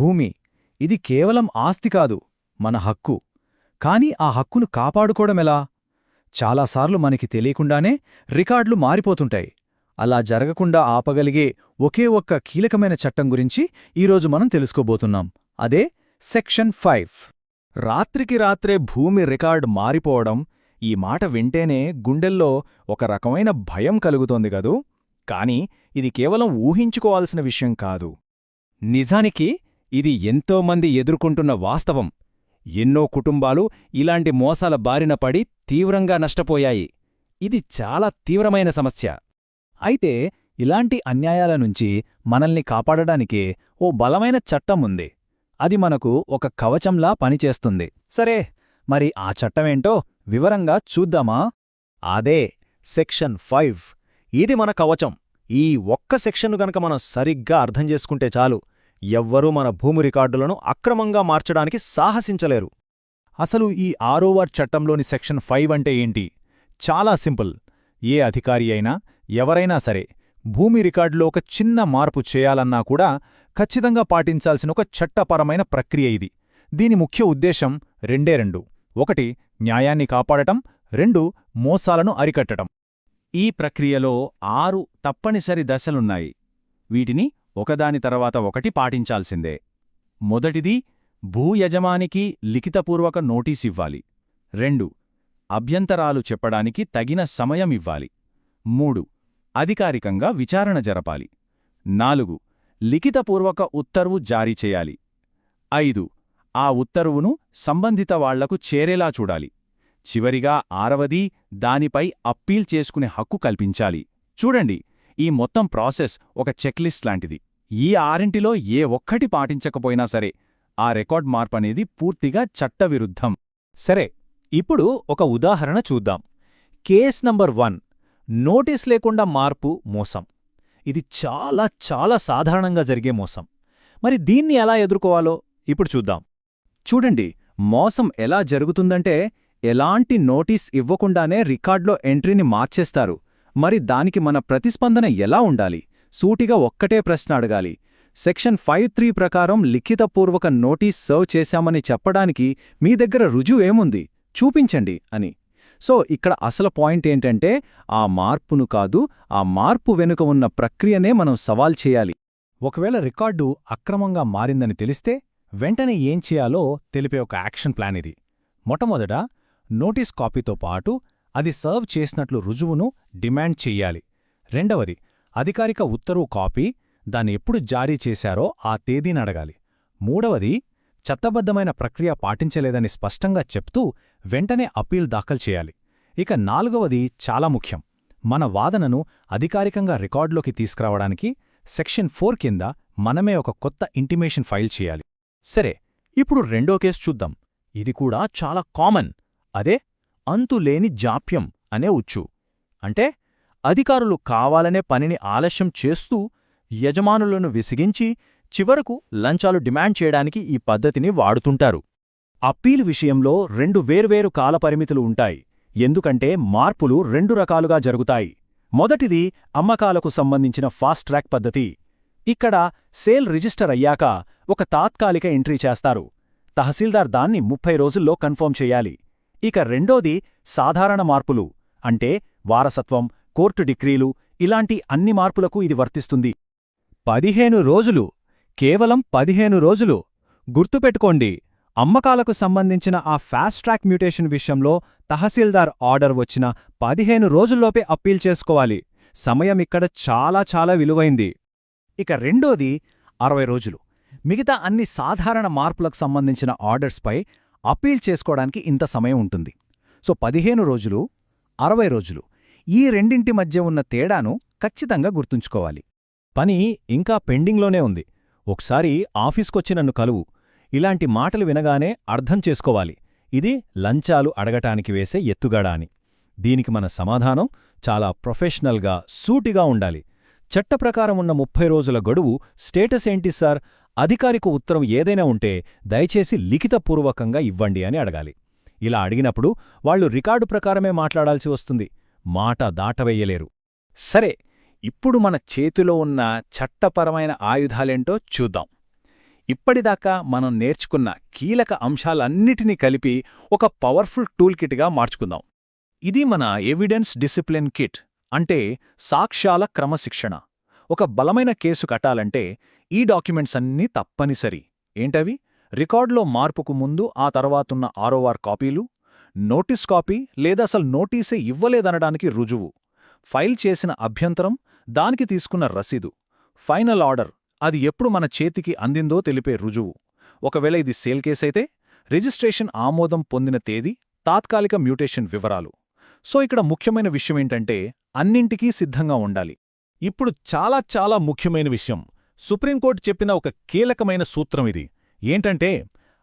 భూమి. ఇది కేవలం ఆస్తి కాదు మన హక్కు. కాని ఆ హక్కును కాపాడుకోవడమెలా చాలాసార్లు మనకి తెలియకుండానే రికార్డులు మారిపోతుంటాయి. అలా జరగకుండా ఆపగలిగే ఒకే ఒక్క కీలకమైన చట్టం గురించి ఈరోజు మనం తెలుసుకోబోతున్నాం. అదే సెక్షన్ ఫైవ్. రాత్రికి రాత్రే భూమి రికార్డ్ మారిపోవడం ఈ మాట వింటేనే గుండెల్లో ఒక రకమైన భయం కలుగుతోంది గదూ కాని ఇది కేవలం ఊహించుకోవాల్సిన విషయం కాదు. నిజానికి ఇది ఎంతోమంది ఎదుర్కొంటున్న వాస్తవం. ఎన్నో కుటుంబాలు ఇలాంటి మోసాల బారిన పడి తీవ్రంగా నష్టపోయాయి. ఇది చాలా తీవ్రమైన సమస్య. అయితే ఇలాంటి అన్యాయాల నుంచి మనల్ని కాపాడడానికే ఓ బలమైన చట్టం ఉంది. అది మనకు ఒక కవచంలా పనిచేస్తుంది. సరే మరి ఆ చట్టమేంటో వివరంగా చూద్దామా? అదే సెక్షన్ ఫైవ్. ఇది మన కవచం. ఈ ఒక్క సెక్షన్ను గనక మనం సరిగ్గా అర్థం చేసుకుంటే చాలు. ఎవ్వరూ మన భూమి రికార్డులను అక్రమంగా మార్చడానికి సాహసించలేరు. అసలు ఈ ఆరోవర్ చట్టంలోని సెక్షన్ ఫైవ్ అంటే ఏంటి? చాలా సింపుల్. ఏ అధికారి అయినా ఎవరైనా సరే భూమి రికార్డులో ఒక చిన్న మార్పు చేయాలన్నా కూడా ఖచ్చితంగా పాటించాల్సిన ఒక చట్టపరమైన ప్రక్రియ ఇది. దీని ముఖ్య ఉద్దేశం రెండే రెండు. ఒకటి న్యాయాన్ని కాపాడటం. రెండు మోసాలను అరికట్టడం. ఈ ప్రక్రియలో ఆరు తప్పనిసరి దశలున్నాయి. వీటిని ఒకదాని తర్వాత ఒకటి పాటించాల్సిందే. మొదటిది భూ యజమానికి లిఖితపూర్వక నోటీసివ్వాలి రెండు అభ్యంతరాలు చెప్పడానికి తగిన సమయం ఇవ్వాలి. మూడు అధికారికంగా విచారణ జరపాలి. నాలుగు లిఖితపూర్వక ఉత్తర్వు జారీ చేయాలి. ఐదు ఆ ఉత్తర్వును సంబంధిత వాళ్ళకు చేరేలా చూడాలి. చివరిగా ఆరవది దానిపై అప్పీల్ చేసుకునే హక్కు కల్పించాలి. చూడండి ఈ మొత్తం ప్రాసెస్ ఒక చెక్లిస్ట్ లాంటిది. ఈ ఆరింటిలో ఏ ఒక్కటి పాటించకపోయినా సరే ఆ రికార్డ్ మార్పనేది పూర్తిగా చట్టవిరుద్ధం. సరే ఇప్పుడు ఒక ఉదాహరణ చూద్దాం. కేస్ నంబర్ వన్ నోటీస్ లేకుండా మార్పు మోసం. ఇది చాలా చాలా సాధారణంగా జరిగే మోసం. మరి దీన్ని ఎలా ఎదుర్కోవాలో ఇప్పుడు చూద్దాం. చూడండి మోసం ఎలా జరుగుతుందంటే ఎలాంటి నోటీస్ ఇవ్వకుండానే రికార్డ్లో ఎంట్రీని మార్చేస్తారు. మరి దానికి మన ప్రతిస్పందన ఎలా ఉండాలి? సూటిగా ఒక్కటే ప్రశ్న అడగాలి. సెక్షన్ ఫైవ్ త్రీ ప్రకారం లిఖితపూర్వక నోటీస్ సర్వ్ చేశామని చెప్పడానికి మీ దగ్గర రుజువేముంది చూపించండి అని. సో ఇక్కడ అసలు పాయింట్ ఏంటంటే ఆ మార్పును కాదు ఆ మార్పు వెనుక ఉన్న ప్రక్రియనే మనం సవాల్ చేయాలి. ఒకవేళ రికార్డు అక్రమంగా మారిందని తెలిస్తే వెంటనే ఏం చేయాలో తెలిపే ఒక యాక్షన్ ప్లాన్ ఇది. మొట్టమొదట నోటీస్ కాపీతో పాటు అది సర్వ్ చేసినట్లు రుజువును డిమాండ్ చెయ్యాలి రెండవది అధికారిక ఉత్తర్వు కాపీ దాన్ని ఎప్పుడు జారీ చేశారో ఆ తేదీని అడగాలి. మూడవది చట్టబద్ధమైన ప్రక్రియ పాటించలేదని స్పష్టంగా చెప్తూ వెంటనే అప్పీల్ దాఖలు చేయాలి. ఇక నాలుగవది చాలా ముఖ్యం. మన వాదనను అధికారికంగా రికార్డులోకి తీసుకురావడానికి సెక్షన్ ఫోర్ కింద మనమే ఒక కొత్త ఇంటిమేషన్ ఫైల్ చేయాలి. సరే ఇప్పుడు రెండో కేసు చూద్దాం. ఇది కూడా చాలా కామన్. అదే అంతులేని జాప్యం అనే ఉచ్చు. అంటే అధికారులు కావాలనే పనిని ఆలస్యం చేస్తూ యజమానులను విసిగించి చివరకు లంచాలు డిమాండ్ చేయడానికి ఈ పద్ధతిని వాడుతుంటారు. అప్పీలు విషయంలో రెండు వేర్వేరు కాలపరిమితులు ఉంటాయి. ఎందుకంటే మార్పులు రెండు రకాలుగా జరుగుతాయి. మొదటిది అమ్మకాలకు సంబంధించిన ఫాస్ట్ ట్రాక్ పద్ధతి. ఇక్కడ సేల్ రిజిస్టర్ అయ్యాక ఒక తాత్కాలిక ఎంట్రీ చేస్తారు. తహసీల్దార్ దాన్ని ముప్పై రోజుల్లో కన్ఫర్మ్ చేయాలి. ఇక రెండోది సాధారణ మార్పులు. అంటే వారసత్వం కోర్టు డిక్రీలు ఇలాంటి అన్ని మార్పులకు ఇది వర్తిస్తుంది. పదిహేను రోజులు కేవలం పదిహేను రోజులు. గుర్తుపెట్టుకోండి అమ్మకాలకు సంబంధించిన ఆ ఫాస్ట్ ట్రాక్ మ్యూటేషన్ విషయంలో తహసీల్దార్ ఆర్డర్ వచ్చిన పదిహేను రోజుల్లోపే అప్పీల్ చేసుకోవాలి. సమయం ఇక్కడ చాలా చాలా విలువైంది. ఇక రెండోది అరవై రోజులు. మిగతా అన్ని సాధారణ మార్పులకు సంబంధించిన ఆర్డర్స్పై అప్పీల్ చేసుకోవడానికి ఇంత సమయం ఉంటుంది. సో పదిహేను రోజులు అరవై రోజులు. ఈ రెండింటి మధ్య ఉన్న తేడాను ఖచ్చితంగా గుర్తుంచుకోవాలి. పని ఇంకా పెండింగ్లోనే ఉంది. ఒకసారి ఆఫీస్కొచ్చి నన్ను కలువు. ఇలాంటి మాటలు వినగానే అర్థం చేసుకోవాలి. ఇది లంచాలు అడగటానికి వేసే ఎత్తుగడా అని. దీనికి మన సమాధానం చాలా ప్రొఫెషనల్గా సూటిగా ఉండాలి. చట్టప్రకారం ఉన్న ముప్పై రోజుల గడువు స్టేటస్ ఏంటి సార్? అధికారిక ఉత్తరం ఏదైనా ఉంటే దయచేసి లిఖితపూర్వకంగా ఇవ్వండి అని అడగాలి. ఇలా అడిగినప్పుడు వాళ్ళు రికార్డు ప్రకారమే మాట్లాడాల్సి వస్తుంది. మాట దాటవేయలేరు. సరే ఇప్పుడు మన చేతిలో ఉన్న చట్టపరమైన ఆయుధాలేంటో చూద్దాం. ఇప్పటిదాకా మనం నేర్చుకున్న కీలక అంశాలన్నిటినీ కలిపి ఒక పవర్ఫుల్ టూల్ కిట్గా మార్చుకుందాం. ఇది మన ఎవిడెన్స్ డిసిప్లిన్ కిట్ అంటే సాక్ష్యాల క్రమశిక్షణ. ఒక బలమైన కేసు కట్టాలంటే ఈ డాక్యుమెంట్స్ అన్నీ తప్పనిసరి. ఏంటవి? రికార్డులో మార్పుకు ముందు ఆ తర్వాతున్న ఆరోవార్ కాపీలు నోటీస్ కాపీ లేదా అసలు నోటీసే ఇవ్వలేదనడానికి రుజువు. ఫైల్ చేసిన అభ్యంతరం దానికి తీసుకున్న రసీదు. ఫైనల్ ఆర్డర్ అది ఎప్పుడు మన చేతికి అందిందో తెలిపే రుజువు. ఒకవేళ ఇది సేల్ కేసైతే రిజిస్ట్రేషన్ ఆమోదం పొందిన తేదీ తాత్కాలిక మ్యూటేషన్ వివరాలు. సో ఇక్కడ ముఖ్యమైన విషయమేంటంటే అన్నింటికీ సిద్ధంగా ఉండాలి. ఇప్పుడు చాలా చాలా ముఖ్యమైన విషయం. సుప్రీంకోర్టు చెప్పిన ఒక కీలకమైన సూత్రం ఇది. ఏంటంటే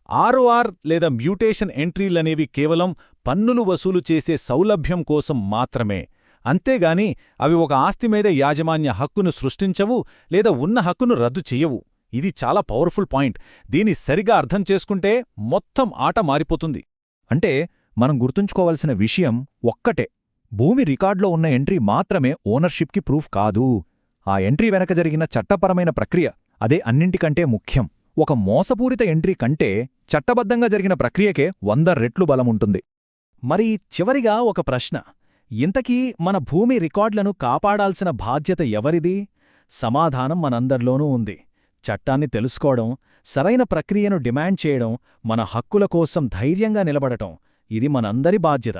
ఆర్ఓఆర్ లేదా మ్యూటేషన్ ఎంట్రీలనేవి కేవలం పన్నులు వసూలు చేసే సౌలభ్యం కోసం మాత్రమే. అంతేగాని అవి ఒక ఆస్తి మీద యాజమాన్య హక్కును సృష్టించవు లేదా ఉన్న హక్కును రద్దు చెయ్యవు. ఇది చాలా పవర్ఫుల్ పాయింట్. దీన్ని సరిగా అర్థం చేసుకుంటే మొత్తం ఆట మారిపోతుంది. అంటే మనం గుర్తుంచుకోవలసిన విషయం ఒక్కటే. భూమి రికార్డులో ఉన్న ఎంట్రీ మాత్రమే ఓనర్షిప్కి ప్రూఫ్ కాదు. ఆ ఎంట్రీ వెనక జరిగిన చట్టపరమైన ప్రక్రియ అదే అన్నింటికంటే ముఖ్యం. ఒక మోసపూరిత ఎంట్రీ కంటే చట్టబద్ధంగా జరిగిన ప్రక్రియకే వంద రెట్లు బలముంటుంది. మరి చివరిగా ఒక ప్రశ్న. ఇంతకీ మన భూమి రికార్డులను కాపాడాల్సిన బాధ్యత ఎవరిది? సమాధానం మనందర్లోనూ ఉంది. చట్టాన్ని తెలుసుకోవడం సరైన ప్రక్రియను డిమాండ్ చేయడం మన హక్కుల కోసం ధైర్యంగా నిలబడటం ఇది మనందరి బాధ్యత.